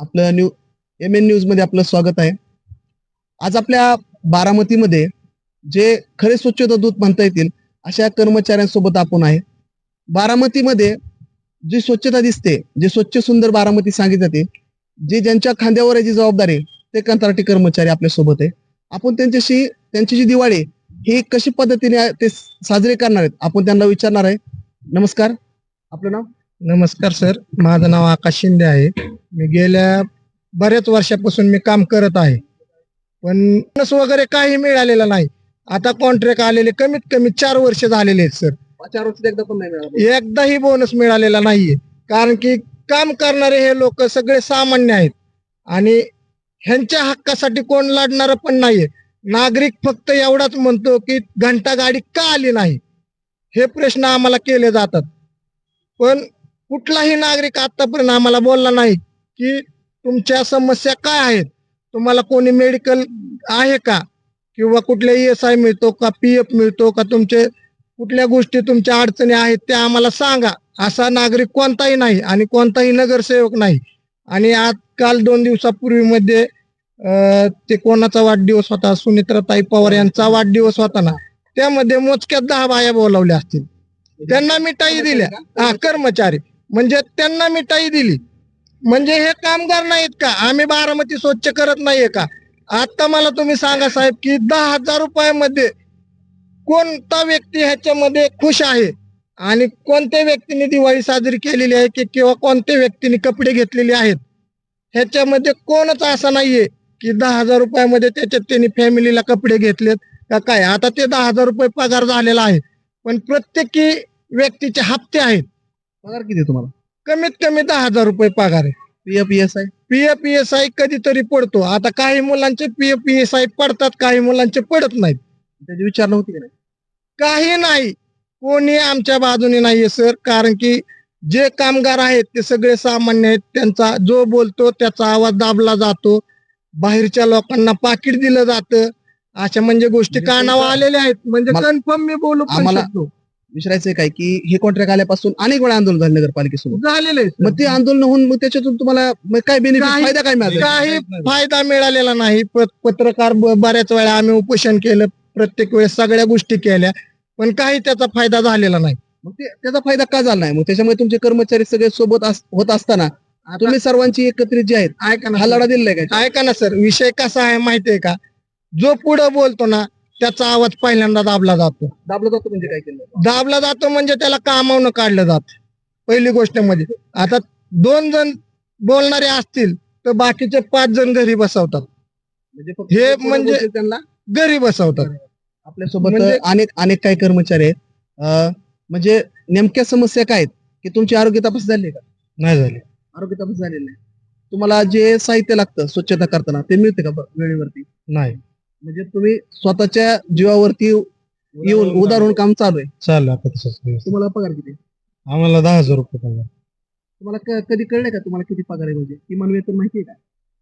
आपलं new M N न्यूजमध्ये आपलं स्वागत आहे. आज आपल्या बारामतीमध्ये जे खरे स्वच्छता दूत म्हणता येतील अशा कर्मचाऱ्यांसोबत आपण आहे. बारामतीमध्ये जी स्वच्छता दिसते जे स्वच्छ सुंदर बारामती सांगितली जाते जे ज्यांच्या खांद्यावर आहे जी जबाबदारी ते कंत्राटी कर्मचारी आपल्यासोबत आहे. आपण त्यांच्याशी त्यांची जी दिवाळी ही कशी पद्धतीने ते साजरे करणार आहेत आपण त्यांना विचारणार आहे. नमस्कार. आपलं नाव? नमस्कार सर. माझं नाव आकाश शिंदे आहे. मी गेल्या बऱ्याच वर्षापासून मी काम करत आहे. पण बोनस वगैरे काही मिळालेलं नाही. आता कॉन्ट्रॅक्ट आलेले कमीत कमी चार वर्ष झालेले आहेत सर चार वर्षात एकदा पण नाही मिळालं. एकदाही बोनस मिळालेला नाहीये. कारण की काम करणारे हे लोक सगळे सामान्य आहेत. आणि ह्यांच्या हक्कासाठी कोण लढणार पण नाहीये. नागरिक फक्त एवढाच म्हणतो की घंटा गाडी का आली नाही? हे प्रश्न आम्हाला केले जातात. पण कुठलाही नागरिक आतापर्यंत आम्हाला बोलला नाही. की तुमच्या समस्या काय आहेत? तुम्हाला कोणी मेडिकल आहे का? किंवा कुठल्या ई एस आय मिळतो का पी एफ मिळतो का? तुमचे कुठल्या गोष्टी तुमच्या अडचणी आहेत त्या आम्हाला सांगा. असा नागरिक कोणताही नाही आणि कोणताही नगरसेवक नाही. आणि आज काल दोन दिवसापूर्वी मध्ये ते कोणाचा वाढदिवस होता? सुनित्राताई पवार यांचा वाढदिवस होता ना? त्यामध्ये मोजक्यात दहा बाया बोलावल्या असतील. त्यांना मिठाई दिल्या. हा कर्मचारी. म्हणजे त्यांना मिठाई दिली. म्हणजे हे कामगार नाहीत का? आम्ही बारामती स्वच्छ करत नाहीये का? आता मला तुम्ही सांगा साहेब की दहा हजार रुपयामध्ये कोणता व्यक्ती ह्याच्यामध्ये खुश आहे? आणि कोणत्या व्यक्तीने दिवाळी साजरी केलेली आहे की किंवा कोणत्या व्यक्तीने कपडे घेतलेले आहेत? ह्याच्यामध्ये कोणच असा नाहीये की दहा हजार रुपयामध्ये त्याच्यात त्यांनी फॅमिलीला कपडे घेतलेत का काय? आता ते दहा हजार रुपये पगार झालेला आहे. पण प्रत्येकी व्यक्तीचे हप्ते आहेत. पगार किती तुम्हाला? कमीत कमी दहा हजार रुपये पगार आहे. P F S I P F P S I कधीतरी पडतो. आता काही मुलांचे P F P S I पडतात काही मुलांचे पडत नाहीत. त्याची विचार नव्हती की नाही? काही नाही. कोणी आमच्या बाजूने नाहीये सर कारण की जे कामगार आहेत ते सगळे सामान्य आहेत. त्यांचा जो बोलतो त्याचा आवाज दाबला जातो. बाहेरच्या लोकांना पाकिट दिलं जातं. अशा म्हणजे गोष्टी म्हणजे कानावर आलेल्या आहेत. म्हणजे मला- कन्फर्म मी बोलू पण आम्हाला- शकतो. विचारायचंय काय की हे कॉन्ट्रॅक्ट आल्यापासून अनेक वेळा आंदोलन झाले नगरपालिकेसोबत. झालेलं आहे मग ते आंदोलन होऊन मग त्याच्यातून तुम्हाला मग काय बेनिफिट काही- फायदा काय मिळाला? काही फायदा मिळालेला नाही. प- पत्रकार ब- बऱ्याच वेळा आम्ही उपोषण केलं प्रत्येक वेळेस सगळ्या गोष्टी केल्या पण काही त्याचा फायदा झालेला नाही. मग ते त्याचा फायदा का झाला नाही? मग त्याच्यामुळे तुमचे कर्मचारी सगळे सोबत अस- होत असताना तुम्ही सर्वांची एकत्रित जी आहेत ऐका ना हा. लढा दिलाय काय ऐका ना सर विषय कसा आहे माहितीये का? जो पुढे बोलतो ना त्याचा आवाज पहिल्यांदा दाबला जातो. दाबलं जातं म्हणजे काय केलं? दाबला जातो म्हणजे त्याला कामावून काढलं जात पहिली गोष्ट म्हणजे. आता दोन जण बोलणारे असतील तर बाकीचे पाच जण घरी बसवतात. म्हणजे फक्त हे कोणी म्हणजे- बोलतील त्यांना? घरी बसवतात. आपल्यासोबत म्हणजे- अनेक अनेक काही कर्मचारी आहेत. अं, म्हणजे नेमक्या समस्या काय आहेत? की तुमची आरोग्य तपास झाली का? नाही झाले. आरोग्य तपास झालेली नाही. तुम्हाला जे साहित्य लागतं स्वच्छता करताना ते मिळते का ब- वेळेवरती? नाही. म्हणजे तुम्ही स्वतःच्या जीवावरती येऊन उदाहरण काम चालू आहे. चाललं आता तसंच तुम्हाला पगार किती आहे? आम्हाला दहा हजार रुपये पगार. तुम्हाला क- कधी कळलंय का तुम्हाला किती पगार आहे म्हणजे? किमान वेतन माहिती आहे का?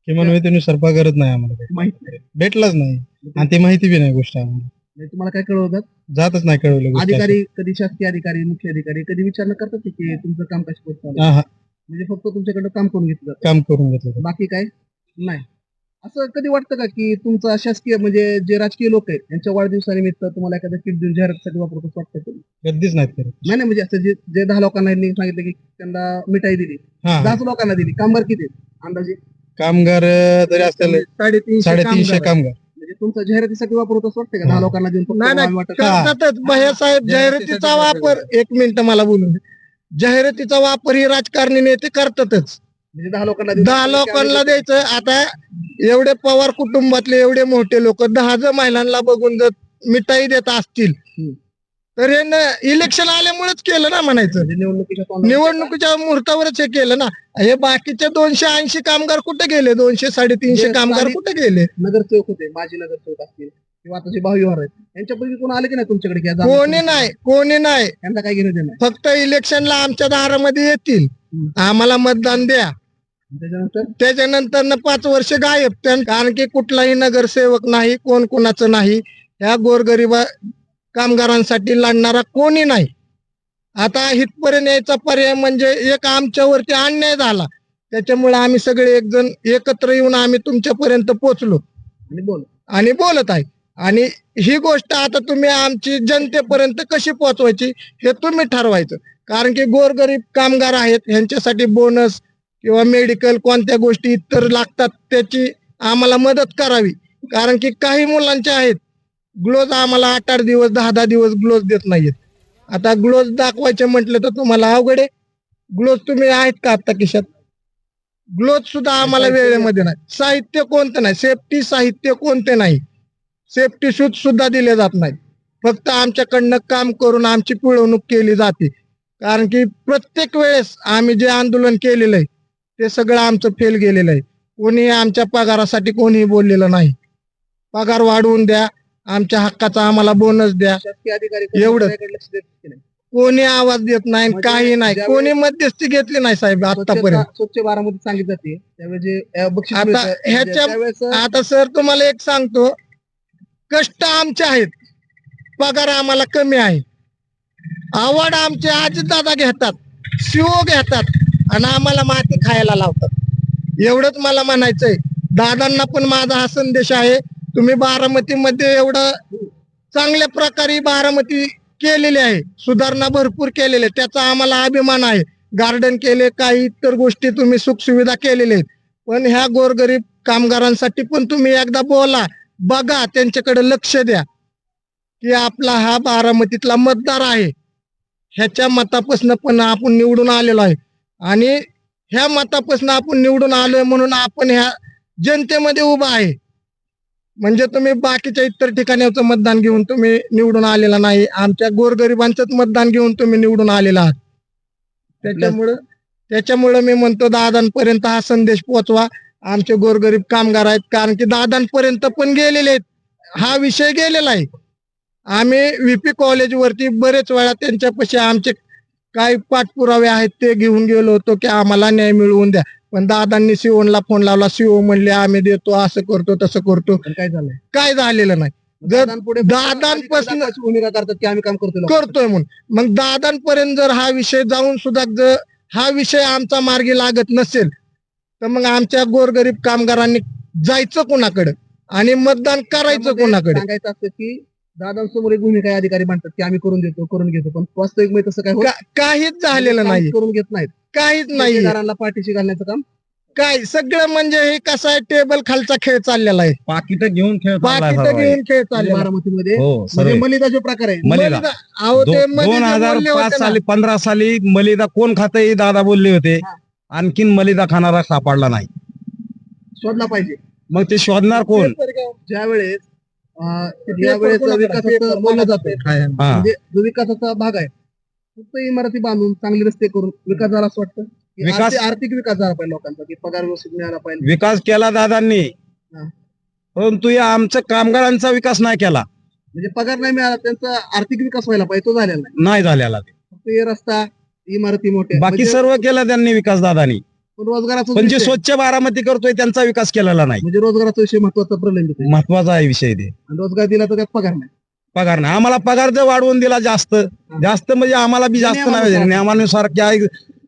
किमान वेतनुसार पगारच नाही आम्हाला काही. माहिती नाही. भेटलाच नाही. आणि ती माहिती बी नाही गोष्ट आम्हाला. म्हणजे तुम्हाला काय कळवतात जातच नाही कळवलं गोष्ट अशी. अधिकारी कधी शासकीय अधिकारी मुख्य अधिकारी कधी विचारणा करतात की तुमचं काम कशा? हा, हा, म्हणजे फक्त तुमच्याकडे काम करून घेतलं जातं. काम करून घेतलं बाकी काय? नाही. असं कधी वाटतं का की तुमचा शासकीय म्हणजे जे राजकीय लोक आहेत त्यांच्या वाढदिवसानिमित्त तुम्हाला एखादा किट देऊन जाहिरातीसाठी वापरतो असं वाटतं कधी? गर्दीच नाहीत करत. नाही नाही म्हणजे असं जे जे दहा लोकांना यांनी सांगितलं की त्यांना मिठाई दिली हा. दहाच लोकांना दिली कामगार किती आहेत? अंदाजे? कामगार अं, तरी असतील साडेतीनशे साडेतीनशे कामगार म्हणजे तुमचं जाहिरातीसाठी वापरत असं वाटतं का? दहा हा. लोकांना देऊन फक्त नाही, नाही, वाटत? भैयासाहेब जाहिरातीचा वापर एक मिनिट मला बोलून दे. जाहिरातीचा वापर ही राजकारणी नेते करतातच. म्हणजे दहा लोकांना देऊन दहा लोकांना द्यायचं आता एवढे पवार कुटुंबातले एवढे मोठे लोक दहा जर महिलांना बघून जर मिठाई देत असतील हम्म. तर हे इलेक्शन आल्यामुळेच केलं ना म्हणायचं. म्हणजे निवडणुकीच्या तोंडावर- निवडणुकीच्या मुहूर्तावरच हे केलं ना. हे बाकीचे दोनशे ऐंशी कामगार कुठे गेले? दोनशे साडेतीनशे जे कामगार स्थानिक- कुठे गेले? नगरसेवक होते माजी नगरसेवक असतील किंवा आता जे आहेत यांच्यापैकी कोण आले की नाही तुमच्याकडे? की कोणी नाही कोणी नाही. यांना काय घेणं देणं फक्त इलेक्शनला आमच्या दारामध्ये येतील. हम्म. आम्हाला मतदान द्या. त्याच्यानंतर त्याच्यानंतर न पाच वर्ष गायब. त्यां- कारण की कुठलाही नगरसेवक नाही कोण कोणाचं नाही ह्या गोरगरिबा कामगारांसाठी लढणारा कोणी नाही. आता इथपर्यंत यायचा पर्याय म्हणजे एक आमच्यावरती अन्याय झाला. त्याच्यामुळे आम्ही सगळे एक जण एकत्र येऊन आम्ही तुमच्यापर्यंत पोहोचलो. आणि बोल. आणि बोलत आहे. आणि ही गोष्ट आता तुम्ही आमची जनतेपर्यंत कशी पोहोचवायची हे तुम्ही ठरवायचं. कारण की गोरगरीब कामगार आहेत ह्यांच्यासाठी बोनस किंवा मेडिकल कोणत्या गोष्टी इतर लागतात त्याची आम्हाला मदत करावी. कारण की काही मुलांचे आहेत ग्लोज आम्हाला आठ आठ दिवस दहा दहा दिवस ग्लोज देत नाहीत आता ग्लोज दाखवायचे म्हटलं तर तुम्हाला अवघड आहे. ग्लोज तुम्ही आहेत का आता खिशात? ग्लोज सुद्धा आम्हाला वेळेमध्ये नाही. साहित्य कोणतं नाही. सेफ्टी साहित्य कोणते नाही. सेफ्टी शूज सुद्धा दिले जात नाहीत. फक्त आमच्याकडनं काम करून आमची पिळवणूक केली जाते. कारण की प्रत्येक वेळेस आम्ही जे आंदोलन केलेलं आहे ते सगळं आमचं फेल गेलेलं आहे. कोणी आमच्या पगारासाठी कोणीही बोललेलं नाही. पगार वाढवून द्या आमच्या हक्काचा आम्हाला बोनस द्या. एवढं. कोणी आवाज देत नाही म्हणजे काही नाही. कोणी मध्यस्थी घेतली नाही साहेब आतापर्यंत स्वच्छ बारामती सांगितली जाते. आता म्हणजे आता सर तुम्हाला एक सांगतो. कष्ट आमचे आहेत. पगार आम्हाला कमी आहे. आवड आमचे दादा घेतात. शिव घेतात. आणि आम्हाला माती खायला लावतात. एवढंच मला म्हणायचंय. दादांना पण माझा हा संदेश आहे. तुम्ही बारामतीमध्ये एवढं चांगल्या प्रकारे बारामती केलेली आहे. सुधारणा भरपूर केलेली आहे. त्याचा आम्हाला अभिमान आहे. गार्डन केले काही इतर गोष्टी तुम्ही सुखसुविधा केलेल्या आहेत. पण ह्या गोरगरीब कामगारांसाठी पण तुम्ही एकदा बोला बघा त्यांच्याकडे लक्ष द्या. की आपला हा बारामतीतला मतदार आहे. ह्याच्या मतापासून पण आपण निवडून आलेलो आहे. आणि ह्या मतापासून आपण निवडून आलोय म्हणून आपण ह्या जनतेमध्ये उभा आहे. म्हणजे तुम्ही बाकीच्या इतर ठिकाणीचं मतदान घेऊन तुम्ही निवडून आलेला नाही. आमच्या गोरगरिबांचंच मतदान घेऊन तुम्ही निवडून आलेला आहात. त्याच्यामुळं त्याच्यामुळं मी म्हणतो दादांपर्यंत हा संदेश पोहोचवा. आमचे गोरगरीब कामगार आहेत. कारण की दादांपर्यंत पण गेलेले आहेत. हा विषय गेलेला आहे. आम्ही व्हीपी कॉलेजवरती बरेच वेळा त्यांच्यापाशी आमचे काही पाठपुरावे आहेत ते घेऊन गेलो होतो की आम्हाला न्याय मिळवून द्या. पण दादांनी सिओनला फोन लावला. सिओ म्हणले आम्ही देतो असं करतो तसं करतो. काय झालंय काय झालेलं नाही. जर दादांपासून- करतात की आम्ही काम करतो. करतोय म्हणून. मग दादांपर्यंत जर हा विषय जाऊन सुद्धा जर हा विषय आमचा मार्गी लागत नसेल तर मग आमच्या गोरगरीब कामगारांनी जायचं कोणाकडे? आणि मतदान करायचं कोणाकडे? सांगायचं असतं की दादांसमोर एक भूमिका अधिकारी म्हणतात की आम्ही करून देतो करून घेतो. पण वास्तविकमध्ये तसं काय होत का- काहीच झालेलं नाही करून घेत नाहीत. काहीच नाही ठेकेदारांना पाठीशी घालण्याचं काम? काय? सगळं म्हणजे हे कसं आहे? टेबल खालचा खेळ चाललेला आहे. पाकिट घेऊन खेळ चाललाय हे. घेऊन खेळ चाललेला आहे. बारामतीमध्ये हो म्हणजे मलिदा जो प्रकार आहे मलिदा. मलिदा. अहो ते दो- मध्ये दोन हजार बोलले पाच होते ना, साली पंधरा साली मलिदा कोण खात दादा बोलले होते. हा. आणखीन मलिदा खाणारा सापडला नाही. शोधला पाहिजे. मग ते शोधणार कोण. ज्या वेळेस बोललं हा म्हणजे जो विकासाचा भाग आहे फक्त इमारती बांधून चांगले रस्ते करून विकास झाला असं वाटतं? विकास- आर्थिक- विकास झाला पाहिजे लोकांचा की पगार व्यवस्थित मिळाला पाहिजे. विकास केला दादांनी. परंतु या आमच्या कामगारांचा विकास नाही केला. म्हणजे पगार नाही मिळाला त्यांचा आर्थिक विकास व्हायला पाहिजे तो झालेला नाही. नाही झालेला ते. फक्त हे रस्ता इमारती मोठे बाकी म्हणजे सर्व केलं त्यांनी विकास दादानी. रोजगाराचा पण जे विषय- स्वच्छ बारामती करतोय त्यांचा विकास केलेला नाही. म्हणजे रोजगाराचा विषय महत्त्वाचा प्रलंबित आहे. महत्त्वाचा आहे विषय ते. आणि रोजगार दिला तर त्यात पगार नाही. पगार नाही. आम्हाला पगार जर वाढवून दिला जास्त जास्त म्हणजे आम्हाला बी जास्त नाही नियमानुसार. नियमानुसार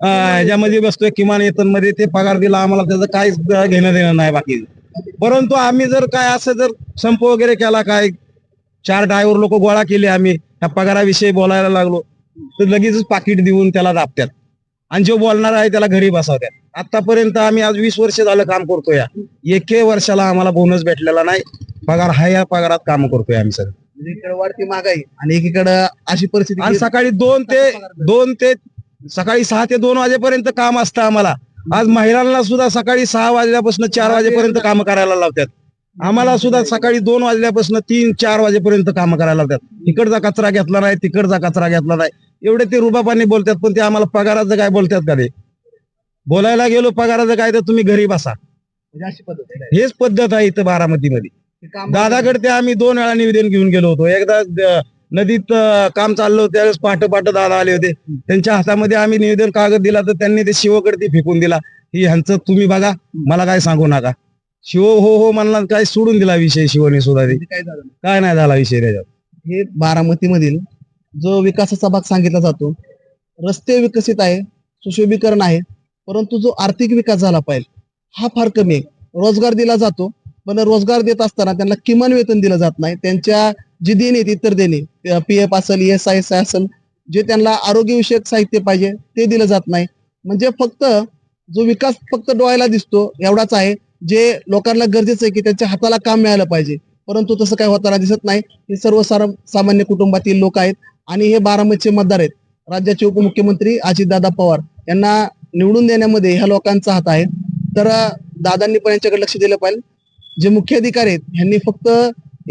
अं, ज्यामध्ये बसतोय किमान वेतनमध्ये ते पगार दिला आम्हाला त्याचं काहीच घेणं देणं नाही बाकी. परंतु आम्ही जर काय असं जर संप वगैरे केला काय चार ड्रायव्हर लोक गोळा केले आम्ही त्या पगाराविषयी बोलायला लागलो तर लगेचच पाकिट देऊन त्याला दाबतात आणि जो बोलणार आहे त्याला घरी बसवतात आतापर्यंत आम्ही आज वीस वर्ष झालं काम करतोय. एके वर्षाला आम्हाला बोनस भेटलेला नाही. पगार हा या पगारात काम करतोय आम्ही सर म्हणजे वाढती महागाई आणि एकीकडे अशी परिस्थिती आणि सकाळी दोन ते दोन ते सकाळी सहा ते दोन वाजेपर्यंत काम असतं आम्हाला. आज महिलांना सुद्धा सकाळी सहा वाजल्यापासून चार वाजेपर्यंत काम करायला लावतात. आम्हाला सुद्धा सकाळी दोन वाजल्यापासून तीन चार वाजेपर्यंत काम करायला लावतात. इकडचा कचरा घेतला नाही तिकडचा कचरा घेतला नाही. एवढे ते रुबाबाने बोलतात पण ते आम्हाला पगाराचं काय बोलतात का ते? बोलायला गेलो पगाराचं काय तर तुम्ही घरी बसा. म्हणजे हेच पद्धत आहे इथं बारामतीमध्ये. दादाकडे ते आम्ही दोन वेळा निवेदन घेऊन गेलो होतो. एकदा नदीत काम चाललं होतं त्यावेळेस पहाट पहाट दादा आले होते. त्यांच्या हातामध्ये आम्ही निवेदन कागद दिला तर त्यांनी ते शिवकडे ते फेकून दिला. ही ह्यांचं तुम्ही बघा मला काय सांगू नका. शिव हो हो म्हणला काय सोडून दिला विषय शिवने सुद्धा म्हणजे काय झालं? नाही. काय नाही झाला विषय त्याच्यात हे बारामती मधील जो विकासाचा भाग सांगितला जातो. रस्ते विकसित आहे सुशोभीकरण आहे परंतु जो आर्थिक विकास झाला पाहिजे हा फार कमी आहे. रोजगार दिला जातो पण रोजगार देत असताना त्यांना किमान वेतन दिलं जात नाही. त्यांच्या जी देणे इतर देणे पी एफ असेल एस आय एस आय असेल जे त्यांना आरोग्यविषयक साहित्य पाहिजे ते दिलं जात नाही. म्हणजे फक्त जो विकास फक्त डोळ्याला दिसतो एवढाच आहे. जे लोकांना गरजेचं आहे की त्यांच्या हाताला काम मिळालं पाहिजे. परंतु तसं काय होताना दिसत नाही. हे सर्व सामान्य कुटुंबातील लोक आहेत. आणि हे बारामतीचे मतदार आहेत. राज्याचे उपमुख्यमंत्री अजितदादा पवार यांना निवडून देण्यामध्ये ह्या लोकांचा हात आहे. तर दादांनी पण यांच्याकडे लक्ष दिलं पाहिजे. जे मुख्य अधिकारी आहेत यांनी फक्त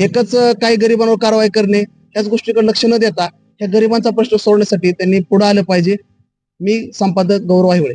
एकच काही गरिबांवर कारवाई करणे याच गोष्टीकडे लक्ष न देता ह्या गरिबांचा प्रश्न सोडण्यासाठी त्यांनी पुढे आलं पाहिजे. मी संपादक गौरव आहिवळे.